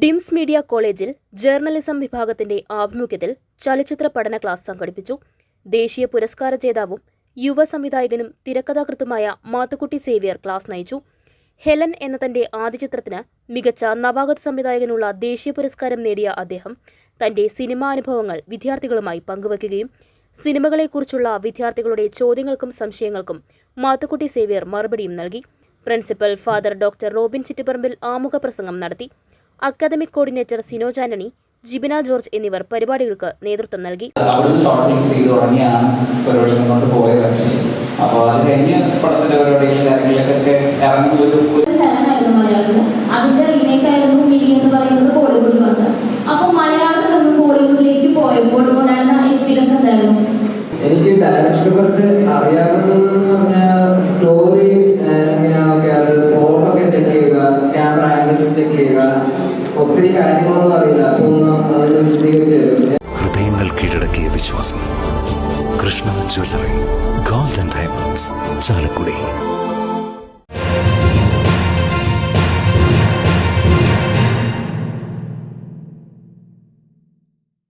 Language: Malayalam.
ഡിംസ് മീഡിയ കോളേജിൽ ജേർണലിസം വിഭാഗത്തിന്റെ ആഭിമുഖ്യത്തിൽ ചലച്ചിത്ര പഠന ക്ലാസ് സംഘടിപ്പിച്ചു. ദേശീയ പുരസ്കാര ജേതാവും യുവ സംവിധായകനും തിരക്കഥാകൃത്തുമായ മാത്തുക്കുട്ടി സേവ്യർ ക്ലാസ് നയിച്ചു. ഹെലൻ എന്ന തന്റെ ആദ്യ ചിത്രത്തിന് മികച്ച നവാഗത സംവിധായകനുള്ള ദേശീയ പുരസ്കാരം നേടിയ അദ്ദേഹം തന്റെ സിനിമാ അനുഭവങ്ങൾ വിദ്യാർത്ഥികളുമായി പങ്കുവയ്ക്കുകയും സിനിമകളെക്കുറിച്ചുള്ള വിദ്യാർത്ഥികളുടെ ചോദ്യങ്ങൾക്കും സംശയങ്ങൾക്കും മാത്തുക്കുട്ടി സേവ്യർ മറുപടിയും നൽകി. Principal father doctor Robin Chittiparambil ആമുഖ പ്രസംഗം നടത്തി. Academic coordinator Sinoj Antony Jibina George എന്നിവർ പരിപാടികൾക്ക് നേതൃത്വം നൽകി. അതിന്റെ റീമേക്ക് ആയിരുന്നു മിലി എന്ന് പറയുന്നത് ബോളിവുഡിൽ വന്നത് അപ്പൊ മലയാളത്തിൽ നിന്നും ബോളിവുഡിലേക്ക് പോയപ്പോൾ ഉണ്ടായിരുന്ന എക്സ്പീരിയൻസ് എന്തായിരുന്നു? എനിക്ക് ഡയറക്ഷനെ കുറിച്ച് അറിയാവുന്നതെന്ന് പറഞ്ഞാൽ ചെയ്യുക. ഒത്തിരി കാര്യങ്ങളൊന്നും അറിയില്ല. അപ്പൊ ഒന്ന് അതിനെ വിശദീകരിച്ച് ഹൃദയങ്ങൾ കീഴടക്കിയ വിശ്വാസം. Krishna jewellery golden diamonds Chalakudy.